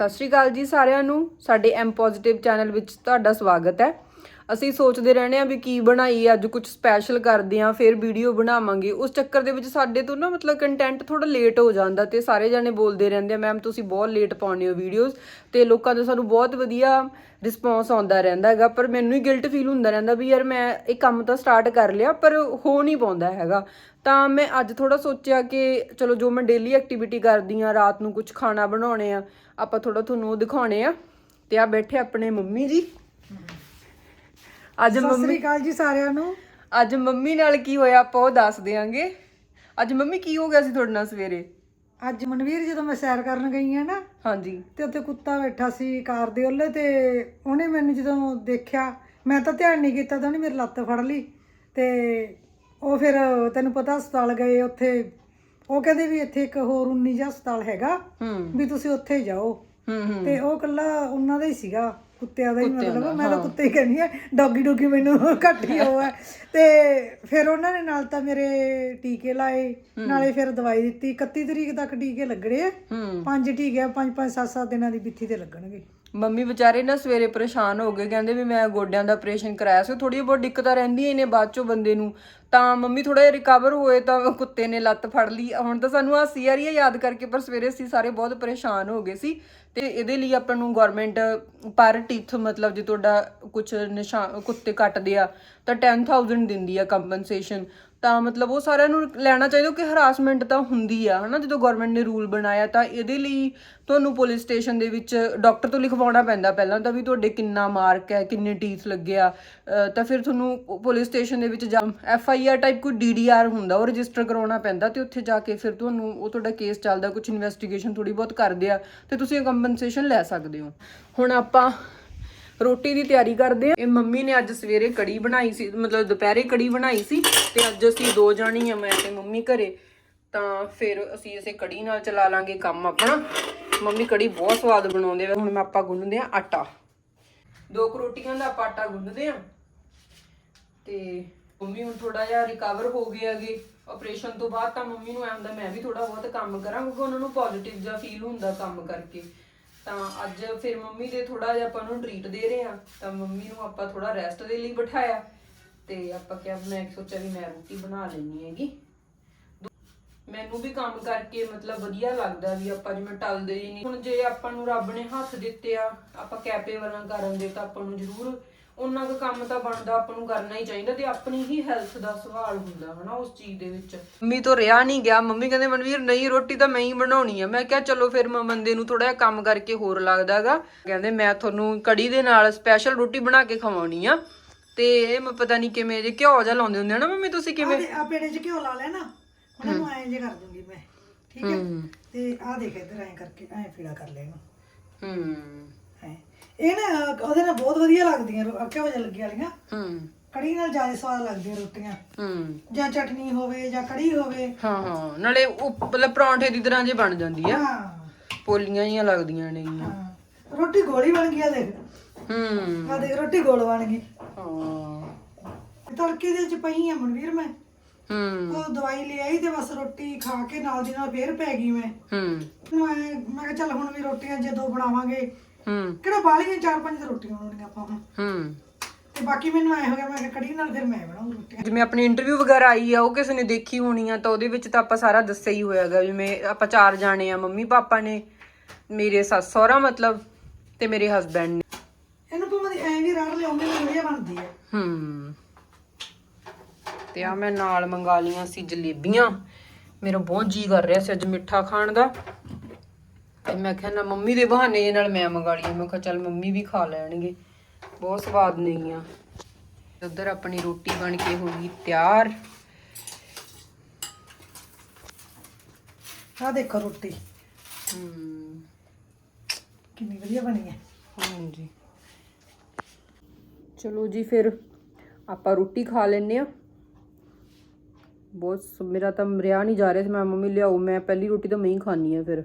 ਸਤਿ ਸ਼੍ਰੀ ਅਕਾਲ ਜੀ ਸਾਰਿਆਂ ਨੂੰ। ਸਾਡੇ ਐਮ ਪੋਜ਼ਿਟਿਵ ਚੈਨਲ ਵਿੱਚ ਤੁਹਾਡਾ ਸਵਾਗਤ ਹੈ। ਅਸੀਂ ਸੋਚਦੇ ਰਹਿੰਦੇ ਆ ਵੀ ਕੀ ਬਣਾਈਏ, ਅੱਜ ਕੁਝ ਸਪੈਸ਼ਲ ਕਰਦੇ ਆ ਫਿਰ ਵੀਡੀਓ ਬਣਾਵਾਂਗੇ। ਉਸ ਚੱਕਰ ਦੇ ਵਿੱਚ ਸਾਡੇ ਤੋਂ ਨਾ ਮਤਲਬ ਕੰਟੈਂਟ ਥੋੜਾ ਲੇਟ ਹੋ ਜਾਂਦਾ ਤੇ ਸਾਰੇ ਜਾਣੇ ਬੋਲਦੇ ਰਹਿੰਦੇ ਆ ਮੈਮ ਤੁਸੀਂ ਬਹੁਤ ਲੇਟ ਪਾਉਂਦੇ ਹੋ ਵੀਡੀਓਜ਼ ਤੇ ਲੋਕਾਂ ਦਾ ਸਾਨੂੰ ਬਹੁਤ ਵਧੀਆ ਰਿਸਪੌਂਸ ਆਉਂਦਾ ਰਹਿੰਦਾ ਹੈਗਾ। ਪਰ ਮੈਨੂੰ ਹੀ ਗਿਲਟ ਫੀਲ ਹੁੰਦਾ ਰਹਿੰਦਾ ਵੀ ਯਾਰ ਮੈਂ ਇਹ ਕੰਮ ਤਾਂ ਸਟਾਰਟ ਕਰ ਲਿਆ, ਪਰ ਹੋ ਨਹੀਂ ਪਾਉਂਦਾ ਹੈਗਾ। ਤਾਂ ਮੈਂ ਅੱਜ ਥੋੜਾ ਸੋਚਿਆ ਕਿ ਚਲੋ ਜੋ ਮੈਂ ਡੇਲੀ ਐਕਟੀਵਿਟੀ ਕਰਦੀ ਆ ਰਾਤ ਨੂੰ ਕੁਝ ਖਾਣਾ ਬਣਾਉਣੇ ਆ, ਆਪਾਂ ਥੋੜਾ ਤੁਹਾਨੂੰ ਉਹ ਦਿਖਾਉਣੇ ਆ। ਤੇ ਆ ਬੈਠੇ ਆਪਣੇ ਮੰਮੀ ਜੀ। ਅੱਜ ਸਤਿ ਮੰਮੀ ਸ੍ਰੀ ਅਕਾਲ ਜੀ ਸਾਰਿਆਂ ਨੂੰ। ਅੱਜ ਮੰਮੀ ਨਾਲ ਕੀ ਹੋਇਆ ਆਪਾਂ ਉਹ ਦੱਸ ਦਿਆਂਗੇ। ਅੱਜ ਮੰਮੀ ਕੀ ਹੋ ਗਿਆ ਸੀ ਤੁਹਾਡੇ ਨਾਲ ਸਵੇਰੇ? ਅੱਜ ਮਨਵੀਰ ਜਦੋਂ ਮੈਂ ਸੈਰ ਕਰਨ ਗਈ ਆ ਨਾ ਹਾਂਜੀ। ਤੇ ਉੱਥੇ ਕੁੱਤਾ ਬੈਠਾ ਸੀ ਕਾਰ ਦੇ ਉੱਲੇ ਤੇ ਉਹਨੇ ਮੈਨੂੰ ਜਦੋਂ ਦੇਖਿਆ ਮੈਂ ਤਾਂ ਧਿਆਨ ਨਹੀਂ ਕੀਤਾ ਤਾਂ ਉਹਨੇ ਮੇਰੀ ਲੱਤ ਫੜ ਲਈ ਤੇ ਉਹ ਫਿਰ ਤੈਨੂੰ ਪਤਾ ਹਸਪਤਾਲ ਗਏ ਉੱਥੇ ਉਹ ਕਹਿੰਦੇ ਵੀ ਇੱਥੇ ਇੱਕ ਹੋਰ 19 ਜਿਹਾ ਹਸਪਤਾਲ ਹੈਗਾ ਹੂੰ। ਵੀ ਤੁਸੀਂ ਉੱਥੇ ਜਾਓ। ਹੂੰ ਹੂੰ। ਤੇ ਉਹ ਕੱਲਾ ਉਹਨਾਂ ਦਾ ਹੀ ਸੀਗਾ। ਕੁੱਤਿਆਂ ਦਾ ਹੀ ਮਤਲਬ ਮੈਂ ਤਾਂ ਕੁੱਤੇ ਹੀ ਕਹਿੰਦੀ ਆ ਡੌਗੀ ਡੌਗੀ ਮੈਨੂੰ ਘੱਟ ਹੀ ਉਹ ਹੈ। ਤੇ ਫਿਰ ਉਹਨਾਂ ਨੇ ਨਾਲ ਤਾਂ ਮੇਰੇ ਟੀਕੇ ਲਾਏ ਨਾਲੇ ਫਿਰ ਦਵਾਈ ਦਿੱਤੀ। 31 ਤਰੀਕ ਤੱਕ ਟੀਕੇ ਲੱਗਣੇ ਆ। ਹੂੰ। ਪੰਜ ਟੀਕੇ ਆ ਪੰਜ ਪੰਜ ਸੱਤ ਸੱਤ ਦਿਨਾਂ ਦੀ ਬਿੱਥੀ ਤੇ ਲੱਗਣਗੇ। ਮੰਮੀ ਵਿਚਾਰੇ ਨਾ ਸਵੇਰੇ ਪਰੇਸ਼ਾਨ ਹੋ ਗਏ, ਕਹਿੰਦੇ ਵੀ ਮੈਂ ਗੋਡਿਆਂ ਦਾ ਆਪਰੇਸ਼ਨ ਕਰਾਇਆ ਸੀ ਥੋੜੀ ਬਹੁਤ ਦਿੱਕਤਾਂ ਰਹਿੰਦੀਆਂ ਨੇ ਬਾਅਦ ਚੋਂ ਬੰਦੇ ਨੂੰ। ਤਾਂ ਮੰਮੀ ਥੋੜਾ ਜਿਹਾ ਰਿਕਵਰ ਹੋਏ ਤਾਂ ਕੁੱਤੇ ਨੇ ਲੱਤ ਫੜ ਲਈ। ਹੁਣ ਤਾਂ ਸਾਨੂੰ ਹਾਸੀ ਆ ਰਹੀ ਹੈ ਯਾਦ ਕਰਕੇ, ਪਰ ਸਵੇਰੇ ਅਸੀਂ ਸਾਰੇ ਬਹੁਤ ਪਰੇਸ਼ਾਨ ਹੋ ਗਏ ਸੀ। ਤੇ ਇਹਦੇ ਲਈ ਆਪਾਂ ਨੂੰ ਗਵਰਨਮੈਂਟ ਪਰ ਟਿਥ ਮਤਲਬ ਜੇ ਤੁਹਾਡਾ ਕੁਝ ਨਿਸ਼ਾਨ ਕੁੱਤੇ ਕੱਟਦੇ ਆ, ਤਾਂ 10000 ਦਿੰਦੀ ਆ ਕੰਪਨਸੇਸ਼ਨ ਤਾਂ ਮਤਲਬ ਉਹ ਸਾਰਿਆਂ ਨੂੰ ਲੈਣਾ ਚਾਹੀਦਾ ਕਿ ਹਰਾਸਮੈਂਟ ਤਾਂ ਹੁੰਦੀ ਆ, ਹਨਾ? ਜਦੋਂ ਗਵਰਨਮੈਂਟ ਨੇ ਰੂਲ ਬਣਾਇਆ ਤਾਂ ਇਹਦੇ ਲਈ ਤੁਹਾਨੂੰ ਪੁਲਿਸ ਸਟੇਸ਼ਨ ਦੇ ਵਿੱਚ ਡਾਕਟਰ ਤੋਂ ਲਿਖਵਾਉਣਾ ਪੈਂਦਾ ਪਹਿਲਾਂ ਤਾਂ ਵੀ ਤੁਹਾਡੇ ਕਿੰਨਾ ਮਾਰਕ ਹੈ, ਕਿੰਨੇ ਟੀਥ ਲੱਗੇ ਆ ਤਾਂ ਫਿਰ ਤੁਹਾਨੂੰ ਪੁਲਿਸ ਸਟੇਸ਼ਨ ਦੇ ਵਿੱਚ ਜਾ ਐਫ ਆਈ ਆਰ ਟਾਈਪ ਕੋਈ ਡੀ ਡੀ ਆਰ ਹੁੰਦਾ, ਉਹ ਰਜਿਸਟਰ ਕਰਾਉਣਾ ਪੈਂਦਾ ਤੇ ਉੱਥੇ ਜਾ ਕੇ ਫਿਰ ਤੁਹਾਨੂੰ ਉਹ ਤੁਹਾਡਾ ਕੇਸ ਚੱਲਦਾ ਕੁਝ ਇਨਵੈਸਟੀਗੇਸ਼ਨ ਥੋੜੀ ਬਹੁਤ ਕਰਦੇ ਆ ਤੇ ਤੁਸੀਂ ਕੰਪਨਸੇਸ਼ਨ ਲੈ ਸਕਦੇ ਹੋ। ਹੁਣ ਆਪਾਂ ਰੋਟੀ ਦੀ ਤਿਆਰੀ ਕਰਦੇ ਆ। ਇਹ ਮੰਮੀ ਨੇ ਅੱਜ ਸਵੇਰੇ ਕੜੀ ਬਣਾਈ ਸੀ, ਮਤਲਬ ਦੁਪਹਿਰੇ ਕੜੀ ਬਣਾਈ ਸੀ ਤੇ ਅੱਜ ਅਸੀਂ ਦੋ ਜਾਣੀ ਆ, ਮੈਂ ਤੇ ਮੰਮੀ ਘਰੇ। ਤਾਂ ਫਿਰ ਅਸੀਂ ਇਸੇ ਕੜੀ ਨਾਲ ਚਲਾ ਲਾਂਗੇ ਕੰਮ ਆਪਣਾ। ਮੰਮੀ ਕੜੀ ਬਹੁਤ ਸਵਾਦ ਬਣਾਉਂਦੇ ਆ। ਹੁਣ ਮੈਂ ਆਪਾਂ ਗੁੰਨਦੇ ਆ ਆਟਾ। ਦੋ ਕੁ ਰੋਟੀਆਂ ਦਾ ਆਪਾਂ ਆਟਾ ਗੁੰਨਦੇ ਆ। ਤੇ ਮੰਮੀ ਹੁਣ ਥੋੜਾ ਜਿਹਾ ਰਿਕਵਰ ਹੋ ਗਏ ਹੈਗੇ। ਆਪਰੇਸ਼ਨ ਤੋਂ ਬਾਅਦ ਤਾਂ ਮੰਮੀ ਨੂੰ ਐ ਹੁੰਦਾ, ਮੈਂ ਵੀ ਥੋੜਾ ਬਹੁਤ ਕੰਮ ਕਰਾਂ, ਕਿਉਂਕਿ ਉਹਨਾਂ ਨੂੰ ਪੋਜ਼ਿਟਿਵ ਜਿਹਾ ਫੀਲ ਹੁੰਦਾ ਕੰਮ ਕਰਕੇ। ਤਾਂ ਅੱਜ ਫਿਰ ਮੰਮੀ ਦੇ ਥੋੜਾ ਜਿਹਾ ਆਪਾਂ ਨੂੰ ਟ੍ਰੀਟ ਦੇ ਰਹੇ ਆ ਤਾਂ ਮੰਮੀ ਨੂੰ ਆਪਾਂ ਥੋੜਾ ਰੈਸਟ ਦੇ ਲਈ ਬਿਠਾਇਆ ਤੇ ਆਪਾਂ ਕਿਹਾ ਮੈਂ ਸੋਚਿਆ ਵੀ ਮੈਂ ਰੋਟੀ ਬਣਾ ਲੈਣੀ ਹੈਗੀ। ਮੈਨੂੰ ਵੀ ਕੰਮ ਕਰਕੇ ਮਤਲਬ ਵਧੀਆ ਲੱਗਦਾ ਵੀ ਆਪਾਂ ਜਿਵੇਂ ਟਲਦੇ ਹੀ ਨਹੀਂ। ਹੁਣ ਜੇ ਆਪਾਂ ਨੂੰ ਰੱਬ ਨੇ ਹੱਥ ਦਿੱਤੇ ਆ, ਆਪਾਂ ਕੈਪੇਬਲ ਆ ਕਰਨ ਦੇ ਤਾਂ ਆਪਾਂ ਨੂੰ ਜ਼ਰੂਰ ਉਹਨਾਂ ਦਾ ਕੰਮ ਤਾਂ ਬਣਦਾ ਆਪਾਂ ਨੂੰ ਕਰਨਾ ਹੀ ਚਾਹੀਦਾ ਤੇ ਆਪਣੀ ਹੀ ਹੈਲਥ ਦਾ ਸਵਾਲ ਹੁੰਦਾ ਹਨਾ ਉਸ ਚੀਜ਼ ਦੇ ਵਿੱਚ। ਮੰਮੀ ਤੋਂ ਰਿਆ ਨਹੀਂ ਗਿਆ। ਮੰਮੀ ਕਹਿੰਦੇ ਮਨਵੀਰ ਨਹੀਂ ਰੋਟੀ ਤਾਂ ਮੈਂ ਹੀ ਬਣਾਉਣੀ ਆ। ਮੈਂ ਕਿਹਾ ਚਲੋ ਫਿਰ ਮੈਂ ਬੰਦੇ ਨੂੰ ਥੋੜਾ ਜਿਹਾ ਕੰਮ ਕਰਕੇ ਹੋਰ ਲੱਗਦਾਗਾ ਕਹਿੰਦੇ ਮੈਂ ਤੁਹਾਨੂੰ ਕੜੀ ਦੇ ਨਾਲ ਸਪੈਸ਼ਲ ਰੋਟੀ ਬਣਾ ਕੇ ਖਵਾਉਣੀ ਆ। ਤੇ ਇਹ ਮੈਂ ਪਤਾ ਨਹੀਂ ਕਿਵੇਂ ਜੇ ਘਿਓ ਜਿਹਾ ਲਾਉਂਦੇ ਹੁੰਦੇ ਆ ਨਾ ਮੰਮੀ ਤੁਸੀਂ ਕਿਵੇਂ? ਆ ਪੇੜੇ 'ਚ ਘਿਓ ਲਾ ਲੈਣਾ ਉਹਨਾਂ ਨੂੰ ਐਂ ਜੇ ਕਰ ਦੂੰਗੀ ਮੈਂ ਠੀਕ ਹੈ। ਤੇ ਆਹ ਦੇਖ ਇੱਧਰ ਐਂ ਕਰਕੇ ਐਂ ਫੀੜਾ ਕਰ ਲੈ ਇਹਨੂੰ। ਹੂੰ। ਇਹ ਨਾ ਉਹਦੇ ਨਾਲ ਬਹੁਤ ਵਧੀਆ ਲੱਗਦੀਆਂ ਰੋ- ਘਿਓ ਜਿਹਾ ਲੱਗੀ ਵਾਲੀਆਂ। ਹੂੰ। ਕੜੀ ਨਾਲ ਜ਼ਿਆਦਾ ਸਵਾਦ ਲੱਗਦੀਆਂ ਰੋਟੀਆਂ। ਹੂੰ। ਜਾਂ ਚਟਨੀ ਹੋਵੇ ਜਾਂ ਕੜੀ ਹੋਵੇ। ਹਾਂ ਹਾਂ। ਨਾਲੇ ਉਹ ਮਤਲਬ ਪਰੌਂਠੇ ਦੀ ਤਰ੍ਹਾਂ ਜੇ ਬਣ ਜਾਂਦੀ ਆ। ਹਾਂ। ਪੋਲੀਆਂ ਜੀਆਂ ਲੱਗਦੀਆਂ ਨੇ ਹਾਂ। ਰੋਟੀ ਗੋਲੀ ਬਣ ਗਈ ਆ ਦੇਖ। ਹੂੰ। ਆ ਦੇਖ ਰੋਟੀ ਗੋਲ ਬਣ ਗਈ। ਹਾਂ। ਤੜਕੇ ਦੇ ਵਿੱਚ ਪਈ ਆ ਮਨਵੀਰ ਮੈਂ। ਹੂੰ। ਉਹ ਦਵਾਈ ਲੈ ਆਈ ਤੇ ਬਸ ਰੋਟੀ ਖਾ ਕੇ ਨਾਲ ਦੀ ਨਾਲ ਫੇਰ ਪੈ ਗਈ ਮੈਂ। ਹੂੰ। ਮੈਂ ਮੈਂ ਕਿਹਾ ਚੱਲ ਹੁਣ ਵੀ ਰੋਟੀਆਂ ਜਦੋਂ ਬਣਾਵਾਂਗੇ। ਹੂੰ। ਕਿਹੜਾ ਬਾਲੀਆਂ ਚਾਰ ਪੰਜ ਰੋਟੀਆਂ ਬਣਾਉਣੀਆਂ ਆਪਾਂ ਹੁਣ। ਹੂੰ। ਤੇ ਬਾਕੀ ਮੈਨੂੰ ਐ ਹੋ ਗਿਆ ਮੈਂ ਕਿਹਾ ਕੜੀ ਨਾਲ ਫਿਰ ਮੈਂ ਬਣਾਉਂ ਰੋਟੀਆਂ। ਜਿਵੇਂ ਆਪਣੀ ਇੰਟਰਵਿਊ ਵਗੈਰਾ ਆਈ ਆ ਉਹ ਕਿਸੇ ਨੇ ਦੇਖੀ ਹੋਣੀ ਆ ਤਾਂ ਉਹਦੇ ਵਿੱਚ ਤਾਂ ਆਪਾਂ ਸਾਰਾ ਦੱਸਿਆ ਹੀ ਹੋਇਆਗਾ ਜਿਵੇਂ ਆਪਾਂ ਚਾਰ ਜਾਣੇ ਆ ਮੰਮੀ ਪਾਪਾ ਨੇ ਮੇਰੇ ਸੱਸ ਸਹੁਰਾ ਮਤਲਬ ਤੇ ਮੇਰੇ ਹਸਬੈਂਡ ਨੇ। ਇਹਨੂੰ ਭਾਵੇਂ ਐ ਵੀ ਰੜ ਲਿਆਉਂਦੇ ਨੇ ਵਧੀਆ ਬਣਦੀ ਹੈ ਹੂੰ। ਤੇ ਆ ਮੈਂ ਨਾਲ ਮੰਗਾ ਲੀਆਂ ਸੀ ਜਲੇਬੀਆਂ। ਮੇਰਾ ਬਹੁਤ ਜੀ ਕਰ ਰਿਹਾ ਸੀ ਅੱਜ ਮਿੱਠਾ ਖਾਣ ਦਾ। ਤੇ ਮੈਂ ਕਿਹਾ ਨਾ ਮੰਮੀ ਦੇ ਬਹਾਨੇ ਜਿਹੇ ਨਾਲ ਮੈਂ ਮੰਗਾ ਲਈਆਂ। ਮੈਂ ਕਿਹਾ ਚੱਲ ਮੰਮੀ ਵੀ ਖਾ ਲੈਣਗੇ। ਬਹੁਤ ਸਵਾਦ ਨਹੀਂ ਆ ਉਧਰ ਆਪਣੀ ਰੋਟੀ ਬਣ ਕੇ ਹੋ ਗਈ ਤਿਆਰ। ਆਹ ਦੇਖੋ ਰੋਟੀ। ਹੂੰ। ਕਿੰਨੀ ਵਧੀਆ ਬਣੀ ਹੈ। ਹਾਂਜੀ। ਚਲੋ ਜੀ ਫਿਰ ਆਪਾਂ ਰੋਟੀ ਖਾ ਲੈਨੇ ਆ ਬਹੁਤ ਮੇਰਾ ਤਾਂ ਰਿਆ ਨਹੀਂ ਜਾ ਰਿਹਾ ਸੀ। ਮੈਂ ਮੰਮੀ ਲਿਆਓ ਮੈਂ ਪਹਿਲੀ ਰੋਟੀ ਤਾਂ ਮੈਂ ਹੀ ਖਾਣੀ ਆ ਫਿਰ।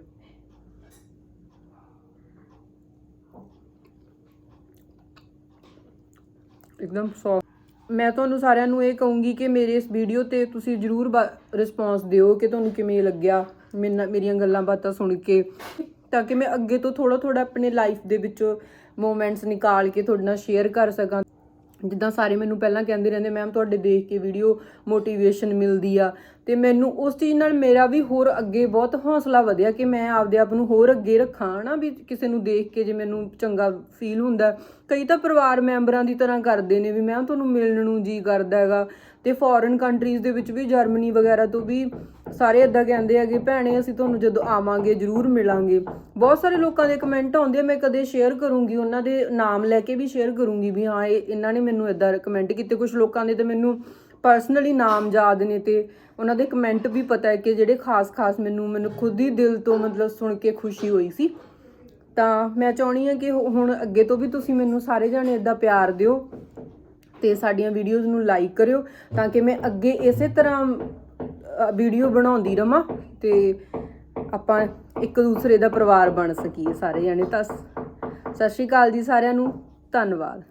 ਇੱਕਦਮ ਸੌਫਟ ਮੈਂ ਤੁਹਾਨੂੰ ਸਾਰਿਆਂ ਨੂੰ ਇਹ ਕਹੂੰਗੀ ਕਿ ਮੇਰੇ ਇਸ ਵੀਡੀਓ ਤੇ ਤੁਸੀਂ ਜਰੂਰ ਰਿਸਪੌਂਸ ਦਿਓ ਕਿ ਤੁਹਾਨੂੰ ਕਿਵੇਂ ਲੱਗਿਆ, ਮੇਰੇ ਮੇਰੀਆਂ ਗੱਲਾਂ ਬਾਤਾਂ ਸੁਣ ਕੇ। ਤਾਂ ਕਿ ਮੈਂ ਅੱਗੇ ਤੋਂ ਥੋੜਾ ਥੋੜਾ ਆਪਣੇ ਲਾਈਫ ਦੇ ਵਿੱਚ ਮੂਮੈਂਟਸ ਨਿਕਾਲ ਕੇ ਤੁਹਾਡੇ ਨਾਲ ਸ਼ੇਅਰ ਕਰ ਸਕਾਂ। ਜਿੱਦਾਂ ਸਾਰੇ ਮੈਨੂੰ ਪਹਿਲਾਂ ਕਹਿੰਦੇ ਰਹਿੰਦੇ ਮੈਮ ਤੁਹਾਡੇ ਦੇਖ ਕੇ ਵੀਡੀਓ ਮੋਟੀਵੇਸ਼ਨ ਮਿਲਦੀ ਆ। ਤੇ ਮੈਨੂੰ ਉਸ ਚੀਜ਼ ਨਾਲ ਮੇਰਾ ਵੀ ਹੋਰ ਅੱਗੇ ਬਹੁਤ ਹੌਸਲਾ ਵਧਿਆ ਕਿ ਮੈਂ ਆਪਦੇ ਆਪ ਨੂੰ ਹੋਰ ਅੱਗੇ ਰੱਖਾਂ ਨਾ, ਵੀ ਕਿਸੇ ਨੂੰ ਦੇਖ ਕੇ ਜੇ ਮੈਨੂੰ ਚੰਗਾ ਫੀਲ ਹੁੰਦਾ। ਕਈ ਤਾਂ ਪਰਿਵਾਰ ਮੈਂਬਰਾਂ ਦੀ ਤਰ੍ਹਾਂ ਕਰਦੇ ਨੇ ਵੀ ਮੈਮ ਤੁਹਾਨੂੰ ਮਿਲਣ ਨੂੰ ਜੀ ਕਰਦਾ ਹੈਗਾ। ਤੇ ਫੋਰਨ ਕੰਟਰੀਜ਼ ਦੇ ਵਿੱਚ ਵੀ ਜਰਮਨੀ ਵਗੈਰਾ ਤੋਂ ਵੀ ਸਾਰੇ ਇਦਾਂ ਕਹਿੰਦੇ ਆ ਕਿ ਭੈਣੇ, ਅਸੀਂ ਤੁਹਾਨੂੰ ਜਦੋਂ ਆਵਾਂਗੇ, ਜ਼ਰੂਰ ਮਿਲਾਂਗੇ। ਬਹੁਤ ਸਾਰੇ ਲੋਕਾਂ ਦੇ ਕਮੈਂਟ ਆਉਂਦੇ ਆ, ਮੈਂ ਕਦੇ ਸ਼ੇਅਰ ਕਰੂੰਗੀ, ਉਹਨਾਂ ਦੇ ਨਾਮ ਲੈ ਕੇ ਵੀ ਸ਼ੇਅਰ ਕਰੂੰਗੀ ਵੀ ਹਾਂ, ਇਹ, ਇਹਨਾਂ ਨੇ ਮੈਨੂੰ ਇਦਾਂ ਕਮੈਂਟ ਕੀਤੇ। ਕੁਝ ਲੋਕਾਂ ਦੇ ਤੇ ਮੈਨੂੰ ਪਰਸਨਲੀ ਨਾਮ ਯਾਦ ਨੇ ਤੇ ਉਹਨਾਂ ਦੇ ਕਮੈਂਟ ਵੀ ਪਤਾ ਹੈ ਕਿ ਜਿਹੜੇ ਖਾਸ-ਖਾਸ ਮੈਨੂੰ ਮੈਨੂੰ ਖੁਦ ਹੀ ਦਿਲ ਤੋਂ ਮਤਲਬ ਸੁਣ ਕੇ ਖੁਸ਼ੀ ਹੋਈ ਸੀ। ਤਾਂ ਮੈਂ ਚਾਹਣੀ ਹਾਂ ਕਿ ਹੁਣ ਅੱਗੇ ਤੋਂ ਵੀ ਤੁਸੀਂ ਮੈਨੂੰ ਸਾਰੇ ਜਾਣੇ ਇਦਾਂ ਪਿਆਰ ਦਿਓ ਤੇ ਸਾਡੀਆਂ ਵੀਡੀਓਜ਼ ਨੂੰ ਲਾਈਕ ਕਰਿਓ ਤਾਂ ਕਿ ਮੈਂ ਅੱਗੇ ਇਸੇ ਤਰ੍ਹਾਂ ਵੀਡੀਓ ਬਣਾਉਂਦੀ ਰਵਾਂ ਤੇ ਆਪਾਂ ਇੱਕ ਦੂਸਰੇ ਦਾ ਪਰਿਵਾਰ ਬਣ ਸਕੀਏ ਸਾਰੇ ਜਾਣੇ। ਤਾਂ ਸਤਿ ਸ਼੍ਰੀ ਅਕਾਲ ਜੀ ਸਾਰਿਆਂ ਨੂੰ, ਧੰਨਵਾਦ।